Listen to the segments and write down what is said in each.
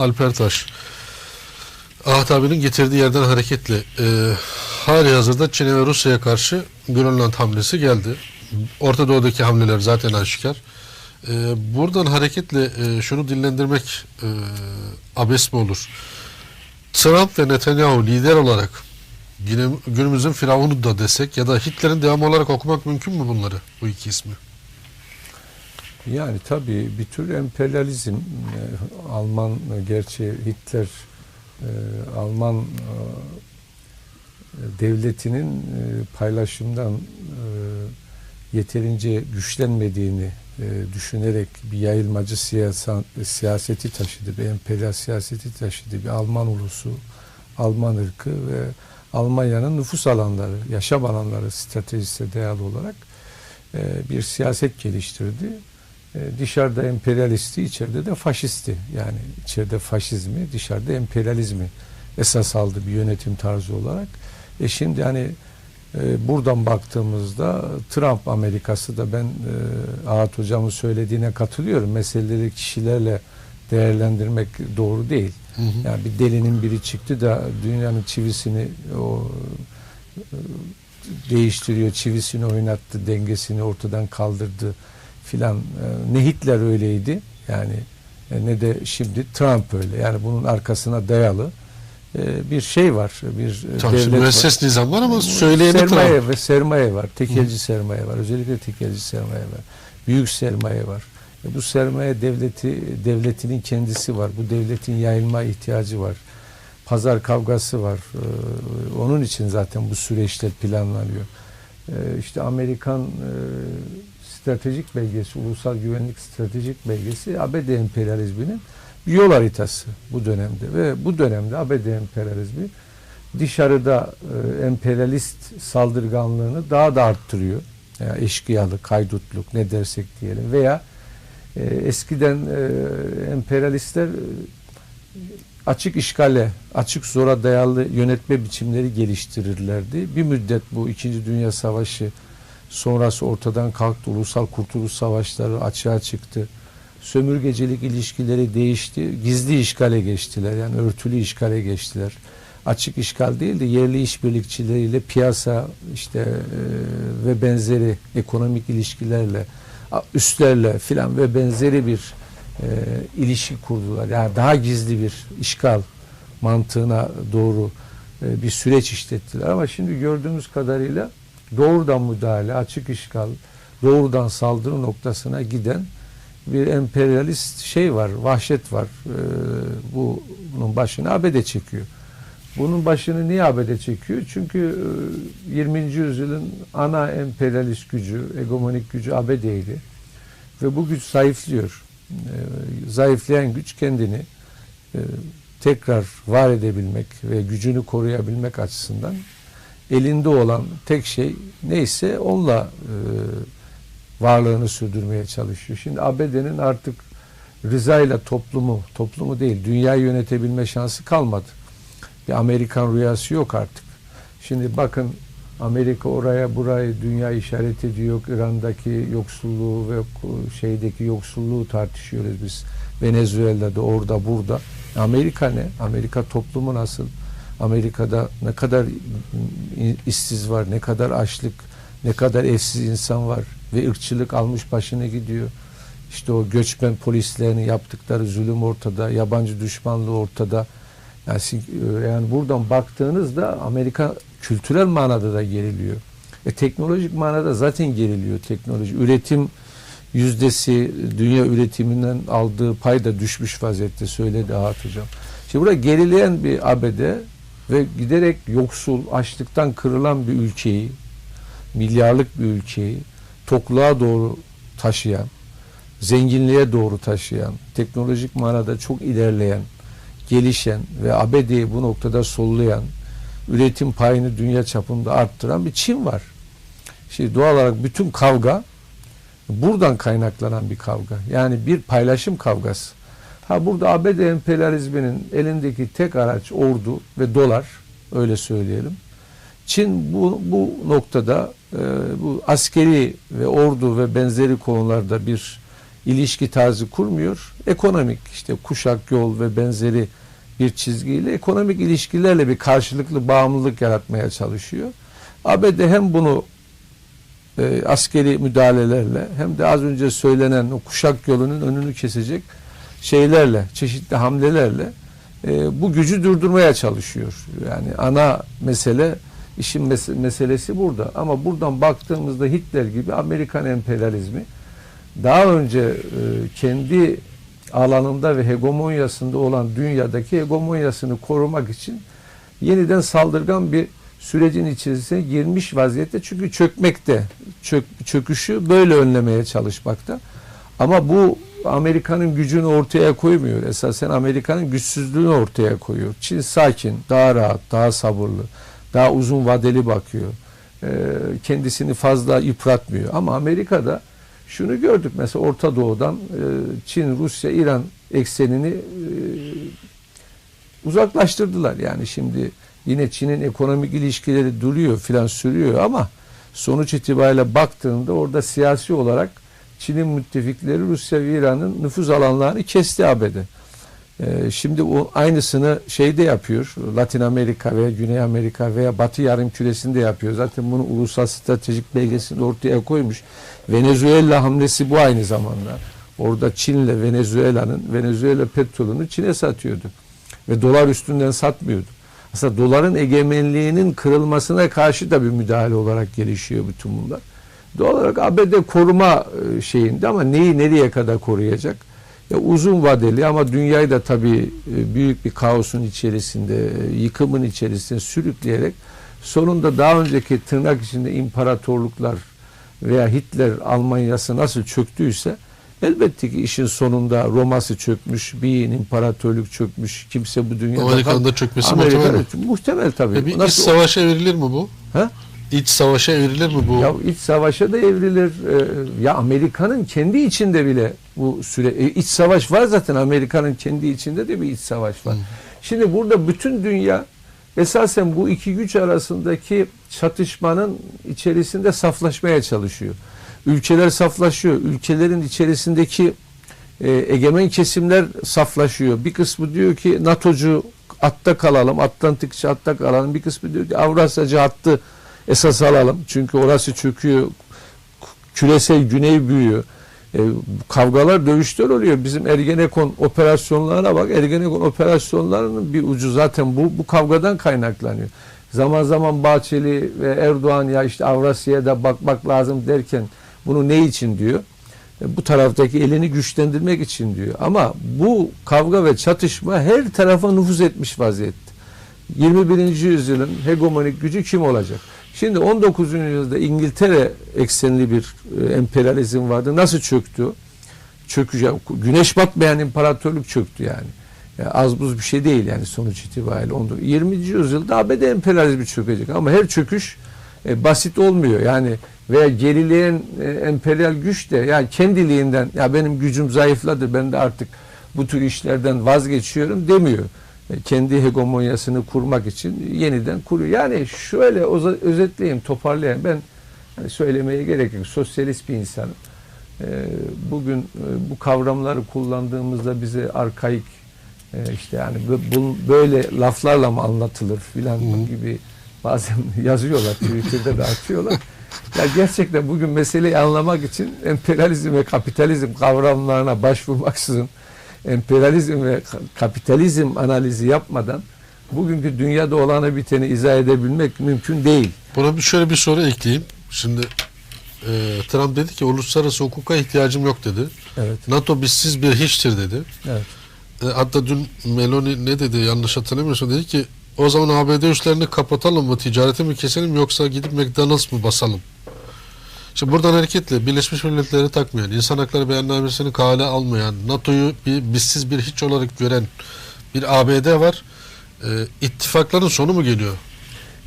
Alper Taş. Ahat abinin getirdiği yerden hareketle e, hali hazırda Çin'e ve Rusya'ya karşı Grönland hamlesi geldi. Orta Doğu'daki hamleler zaten aşikar. E, buradan hareketle e, şunu dillendirmek e, abes mi olur? Trump ve Netanyahu lider olarak günümüzün firavunu da desek ya da Hitler'in devamı olarak okumak mümkün mü bunları bu iki ismi? Yani tabii bir tür emperyalizm e, Alman e, gerçi Hitler e, Alman devletinin paylaşımdan yeterince güçlenmediğini düşünerek bir yayılmacı siyaseti taşıdı, bir emperyal siyaseti taşıdı, bir Alman ulusu, Alman ırkı ve Almanya'nın nüfus alanları, yaşam alanları stratejisine dayalı olarak bir siyaset geliştirdi. E, dışarıda emperyalisti, içeride de faşisti. Yani içeride faşizmi, dışarıda emperyalizmi esas aldı bir yönetim tarzı olarak. E şimdi hani e, buradan baktığımızda Trump Amerikası da ben e, Ahat Hocam'ın söylediğine katılıyorum. Meseleleri kişilerle değerlendirmek doğru değil. Hı hı. Yani bir delinin biri çıktı da dünyanın çivisini o e, değiştiriyor, çivisini oynattı, dengesini ortadan kaldırdı filan. E, Ne Hitler öyleydi yani e, ne de şimdi Trump öyle. Yani bunun arkasına dayalı e, bir şey var, bir e, Tabii devlet var. müesses nizam var ama söyleyeni sermaye Trump. ve sermaye var. Tekelci sermaye var. Özellikle tekelci sermaye var. Büyük sermaye var. E bu sermaye devleti devletinin kendisi var. Bu devletin yayılma ihtiyacı var. Pazar kavgası var. Ee, onun için zaten bu süreçler planlanıyor. Ee, işte Amerikan e, stratejik belgesi, ulusal güvenlik stratejik belgesi ABD emperyalizminin bir yol haritası bu dönemde ve bu dönemde ABD emperyalizmi dışarıda e, emperyalist saldırganlığını daha da arttırıyor. Yani eşkıyalık, haydutluk ne dersek diyelim veya e, eskiden e, emperyalistler e, açık işgale, açık zora dayalı yönetme biçimleri geliştirirlerdi. Bir müddet bu İkinci Dünya Savaşı sonrası ortadan kalktı. Ulusal Kurtuluş Savaşları açığa çıktı. Sömürgecilik ilişkileri değişti. Gizli işgale geçtiler. Yani örtülü işgale geçtiler. Açık işgal değil de yerli işbirlikçileriyle piyasa işte e, ve benzeri ekonomik ilişkilerle üstlerle filan ve benzeri bir e, ilişki kurdular. Yani daha gizli bir işgal mantığına doğru e, bir süreç işlettiler. Ama şimdi gördüğümüz kadarıyla doğrudan müdahale, açık işgal, doğrudan saldırı noktasına giden bir emperyalist şey var, vahşet var. E, bu bunun başını ABD çekiyor. Bunun başını niye ABD çekiyor? Çünkü e, 20. yüzyılın ana emperyalist gücü, egemonik gücü ABD'ydi. Ve bu güç zayıflıyor. E, zayıflayan güç kendini e, tekrar var edebilmek ve gücünü koruyabilmek açısından elinde olan tek şey neyse onunla e, varlığını sürdürmeye çalışıyor. Şimdi ABD'nin artık rızayla toplumu, toplumu değil dünyayı yönetebilme şansı kalmadı. Bir Amerikan rüyası yok artık. Şimdi bakın Amerika oraya burayı dünya işaret ediyor. İran'daki yoksulluğu ve şeydeki yoksulluğu tartışıyoruz biz. Venezuela'da orada burada. Amerika ne? Amerika toplumu nasıl? Amerika'da ne kadar işsiz var, ne kadar açlık, ne kadar evsiz insan var ve ırkçılık almış başını gidiyor. İşte o göçmen polislerin yaptıkları zulüm ortada, yabancı düşmanlığı ortada. Yani, siz- yani buradan baktığınızda Amerika kültürel manada da geriliyor. E, teknolojik manada zaten geriliyor teknoloji. Üretim yüzdesi dünya üretiminden aldığı pay da düşmüş vaziyette söyledi Ahat Hocam. Şimdi burada gerileyen bir ABD ve giderek yoksul, açlıktan kırılan bir ülkeyi, milyarlık bir ülkeyi tokluğa doğru taşıyan, zenginliğe doğru taşıyan, teknolojik manada çok ilerleyen, gelişen ve ABD'yi bu noktada sollayan, üretim payını dünya çapında arttıran bir Çin var. Şimdi doğal olarak bütün kavga buradan kaynaklanan bir kavga. Yani bir paylaşım kavgası. Ha burada ABD emperyalizminin elindeki tek araç ordu ve dolar öyle söyleyelim. Çin bu, bu noktada e, bu askeri ve ordu ve benzeri konularda bir ilişki tarzı kurmuyor. Ekonomik işte kuşak yol ve benzeri bir çizgiyle ekonomik ilişkilerle bir karşılıklı bağımlılık yaratmaya çalışıyor. ABD hem bunu e, askeri müdahalelerle hem de az önce söylenen o kuşak yolunun önünü kesecek şeylerle, çeşitli hamlelerle e, bu gücü durdurmaya çalışıyor. Yani ana mesele işin mes- meselesi burada. Ama buradan baktığımızda Hitler gibi Amerikan emperyalizmi daha önce e, kendi alanında ve hegemonyasında olan dünyadaki hegemonyasını korumak için yeniden saldırgan bir sürecin içerisine girmiş vaziyette. Çünkü çökmekte. Çök, çöküşü böyle önlemeye çalışmakta. Ama bu Amerika'nın gücünü ortaya koymuyor. Esasen Amerika'nın güçsüzlüğünü ortaya koyuyor. Çin sakin, daha rahat, daha sabırlı, daha uzun vadeli bakıyor. Ee, kendisini fazla yıpratmıyor. Ama Amerika'da şunu gördük mesela Orta Doğu'dan e, Çin, Rusya, İran eksenini e, uzaklaştırdılar. Yani şimdi yine Çin'in ekonomik ilişkileri duruyor filan sürüyor ama sonuç itibariyle baktığında orada siyasi olarak Çin'in müttefikleri Rusya ve İran'ın nüfuz alanlarını kesti ABD. Ee, şimdi o aynısını şeyde yapıyor. Latin Amerika veya Güney Amerika veya Batı yarım küresinde yapıyor. Zaten bunu ulusal stratejik belgesinde ortaya koymuş. Venezuela hamlesi bu aynı zamanda. Orada Çin'le Venezuela'nın Venezuela petrolünü Çin'e satıyordu. Ve dolar üstünden satmıyordu. Aslında doların egemenliğinin kırılmasına karşı da bir müdahale olarak gelişiyor bütün bunlar. Doğal olarak ABD koruma e, şeyinde ama neyi nereye kadar koruyacak? Ya uzun vadeli ama dünyayı da tabii e, büyük bir kaosun içerisinde, e, yıkımın içerisinde sürükleyerek sonunda daha önceki tırnak içinde imparatorluklar veya Hitler Almanyası nasıl çöktüyse elbette ki işin sonunda Roma'sı çökmüş, bir imparatorluk çökmüş. Kimse bu dünyada Amerika'nın da çökmesi Amerika- muhtemel mi? Muhtemel tabii. E bir iç Nasıl- savaşa evrilir mi bu? Ha? İç savaşa evrilir mi bu? Ya iç savaşa da evrilir. Ee, ya Amerika'nın kendi içinde bile bu süre e, iç savaş var zaten Amerika'nın kendi içinde de bir iç savaş var. Şimdi burada bütün dünya esasen bu iki güç arasındaki çatışmanın içerisinde saflaşmaya çalışıyor. Ülkeler saflaşıyor. Ülkelerin içerisindeki e, egemen kesimler saflaşıyor. Bir kısmı diyor ki NATO'cu atta kalalım, Atlantikçi atta kalalım. Bir kısmı diyor ki Avrasyacı hattı esas alalım. Çünkü orası çöküyor. Küresel güney büyüyor. E, kavgalar, dövüşler oluyor. Bizim Ergenekon operasyonlarına bak. Ergenekon operasyonlarının bir ucu zaten bu, bu kavgadan kaynaklanıyor. Zaman zaman Bahçeli ve Erdoğan ya işte Avrasya'ya da bakmak lazım derken bunu ne için diyor? E, bu taraftaki elini güçlendirmek için diyor. Ama bu kavga ve çatışma her tarafa nüfuz etmiş vaziyette. 21. yüzyılın hegemonik gücü kim olacak? Şimdi 19. yüzyılda İngiltere eksenli bir e, emperyalizm vardı. Nasıl çöktü? Çöküş, güneş batmayan imparatorluk çöktü yani. Yani az buz bir şey değil yani sonuç itibariyle. 19. 20. yüzyılda ABD emperyalizmi çökecek ama her çöküş e, basit olmuyor. Yani veya gerileyen e, emperyal güç de yani kendiliğinden ya benim gücüm zayıfladı ben de artık bu tür işlerden vazgeçiyorum demiyor. E, kendi hegemonyasını kurmak için yeniden kuruyor. Yani şöyle özetleyeyim, toparlayayım. Ben hani söylemeye gerek yok. Sosyalist bir insanım. E, bugün e, bu kavramları kullandığımızda bize arkaik işte yani böyle laflarla mı anlatılır filan gibi bazen yazıyorlar Twitter'da da atıyorlar. Ya gerçekten bugün meseleyi anlamak için emperyalizm ve kapitalizm kavramlarına başvurmaksızın emperyalizm ve ka- kapitalizm analizi yapmadan bugünkü dünyada olanı biteni izah edebilmek mümkün değil. Buna bir şöyle bir soru ekleyeyim. Şimdi e, Trump dedi ki uluslararası hukuka ihtiyacım yok dedi. Evet. NATO bizsiz bir hiçtir dedi. Evet. E, hatta dün Meloni ne dedi yanlış hatırlamıyorsam dedi ki o zaman ABD üslerini kapatalım mı ticareti mi keselim yoksa gidip McDonald's mı basalım? Şimdi buradan hareketle Birleşmiş Milletleri takmayan, insan hakları beyannamesini kale almayan, NATO'yu bir bizsiz bir hiç olarak gören bir ABD var. E, ittifakların sonu mu geliyor?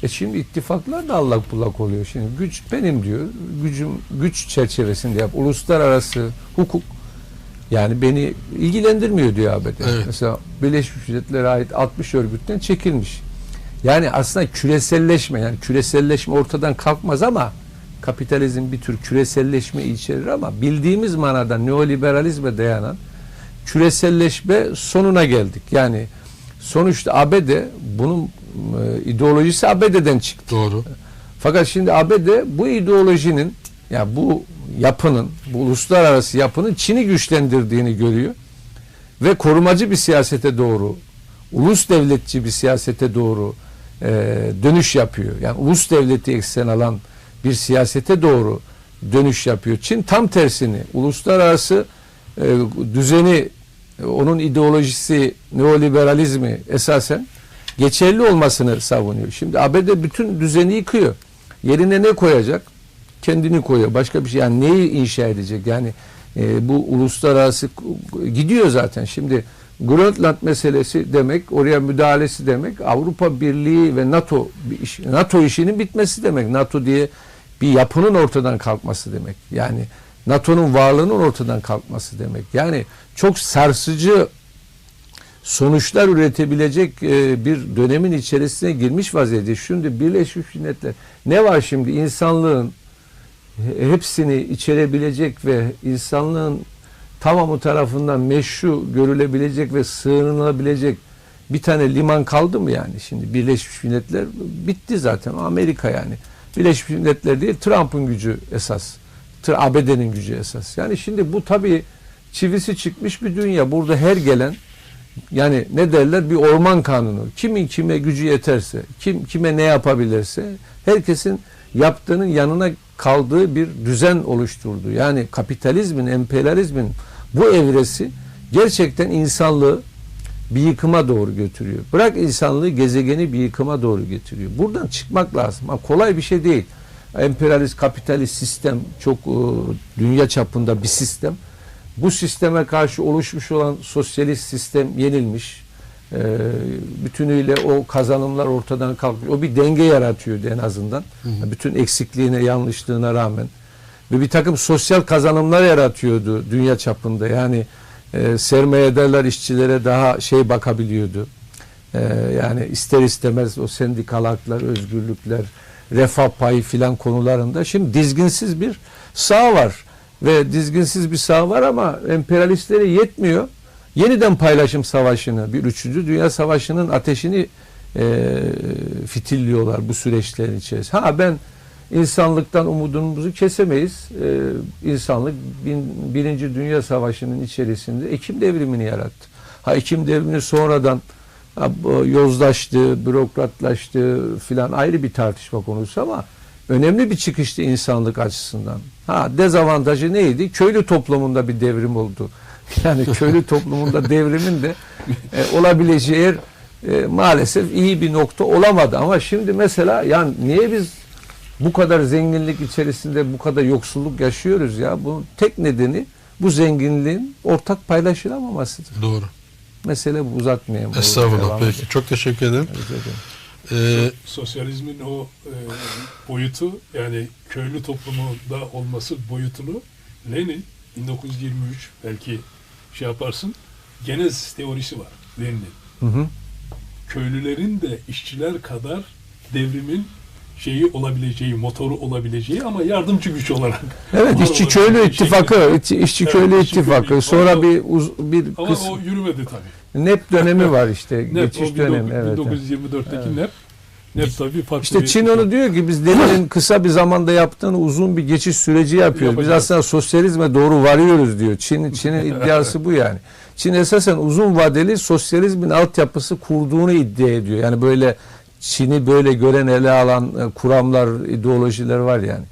E şimdi ittifaklar da allak bullak oluyor. Şimdi güç benim diyor. Gücüm güç çerçevesinde yap. Uluslararası hukuk yani beni ilgilendirmiyor diyor ABD. Evet. Mesela Birleşmiş Milletler'e ait 60 örgütten çekilmiş. Yani aslında küreselleşme yani küreselleşme ortadan kalkmaz ama kapitalizm bir tür küreselleşme içerir ama bildiğimiz manada neoliberalizme dayanan küreselleşme sonuna geldik. Yani sonuçta ABD bunun e, ideolojisi ABD'den çıktı. Doğru. Fakat şimdi ABD bu ideolojinin ya bu yapının, bu uluslararası yapının Çin'i güçlendirdiğini görüyor ve korumacı bir siyasete doğru, ulus devletçi bir siyasete doğru e, dönüş yapıyor. Yani ulus devleti eksen alan bir siyasete doğru dönüş yapıyor. Çin tam tersini, uluslararası e, düzeni, e, onun ideolojisi, neoliberalizmi esasen geçerli olmasını savunuyor. Şimdi ABD bütün düzeni yıkıyor. Yerine ne koyacak? Kendini koyuyor. Başka bir şey. Yani neyi inşa edecek? Yani e, bu uluslararası gidiyor zaten. Şimdi Grönland meselesi demek, oraya müdahalesi demek, Avrupa Birliği ve NATO NATO işinin bitmesi demek. NATO diye bir yapının ortadan kalkması demek. Yani NATO'nun varlığının ortadan kalkması demek. Yani çok sarsıcı sonuçlar üretebilecek e, bir dönemin içerisine girmiş vaziyette. Şimdi Birleşmiş Milletler ne var şimdi insanlığın he- hepsini içerebilecek ve insanlığın tamamı tarafından meşru görülebilecek ve sığınılabilecek bir tane liman kaldı mı yani şimdi Birleşmiş Milletler bitti zaten Amerika yani Birleşmiş Milletler değil Trump'ın gücü esas ABD'nin gücü esas yani şimdi bu tabii çivisi çıkmış bir dünya burada her gelen yani ne derler bir orman kanunu. Kimin kime gücü yeterse, kim kime ne yapabilirse herkesin yaptığının yanına kaldığı bir düzen oluşturdu. Yani kapitalizmin, emperyalizmin bu evresi gerçekten insanlığı bir yıkıma doğru götürüyor. Bırak insanlığı gezegeni bir yıkıma doğru getiriyor. Buradan çıkmak lazım. Ama kolay bir şey değil. Emperyalist, kapitalist sistem çok e, dünya çapında bir sistem. Bu sisteme karşı oluşmuş olan sosyalist sistem yenilmiş. Ee, bütünüyle o kazanımlar ortadan kalkıyor. O bir denge yaratıyordu en azından. Bütün eksikliğine, yanlışlığına rağmen. Ve bir takım sosyal kazanımlar yaratıyordu dünya çapında. Yani e, sermayedarlar işçilere daha şey bakabiliyordu. Ee, yani ister istemez o sendikal haklar, özgürlükler, refah payı filan konularında şimdi dizginsiz bir sağ var ve dizginsiz bir sağ var ama emperyalistlere yetmiyor. Yeniden paylaşım savaşını, bir üçüncü dünya savaşının ateşini e, fitilliyorlar bu süreçlerin içerisinde. Ha ben insanlıktan umudumuzu kesemeyiz. E, insanlık bin, birinci dünya savaşının içerisinde Ekim devrimini yarattı. Ha Ekim devrimini sonradan ha, yozlaştı, bürokratlaştı filan ayrı bir tartışma konusu ama önemli bir çıkıştı insanlık açısından. Ha dezavantajı neydi? Köylü toplumunda bir devrim oldu. Yani köylü toplumunda devrimin de e, olabileceği yer e, maalesef iyi bir nokta olamadı. Ama şimdi mesela yani niye biz bu kadar zenginlik içerisinde bu kadar yoksulluk yaşıyoruz ya? Bunun tek nedeni bu zenginliğin ortak paylaşılamamasıdır. Doğru. Mesele bu uzatmayayım. Estağfurullah. Peki. Çok teşekkür ederim. Rica ederim. Ee, Sosyalizmin o e, boyutu yani köylü toplumunda olması boyutunu Lenin 1923 belki şey yaparsın genez teorisi var Lenin'in. Hı hı. Köylülerin de işçiler kadar devrimin şeyi olabileceği, motoru olabileceği ama yardımcı güç olarak. Evet işçi köylü ittifakı, şekilde. işçi, işçi Evet, köylü ittifakı. Sonra bir uz, bir Ama kısım o yürümedi tabii. NEP dönemi var işte. NEP, geçiş o dönemi. 19- Evet. evet. 1924'teki Evet. NEP. NEP tabii farklı İşte Çin onu diyor ki biz Lenin'in kısa bir zamanda yaptığını uzun bir geçiş süreci yapıyoruz. Biz aslında sosyalizme doğru varıyoruz diyor. Çin Çin'in iddiası bu yani. Çin esasen uzun vadeli sosyalizmin altyapısı kurduğunu iddia ediyor. Yani böyle Çin'i böyle gören ele alan e, kuramlar, ideolojiler var yani.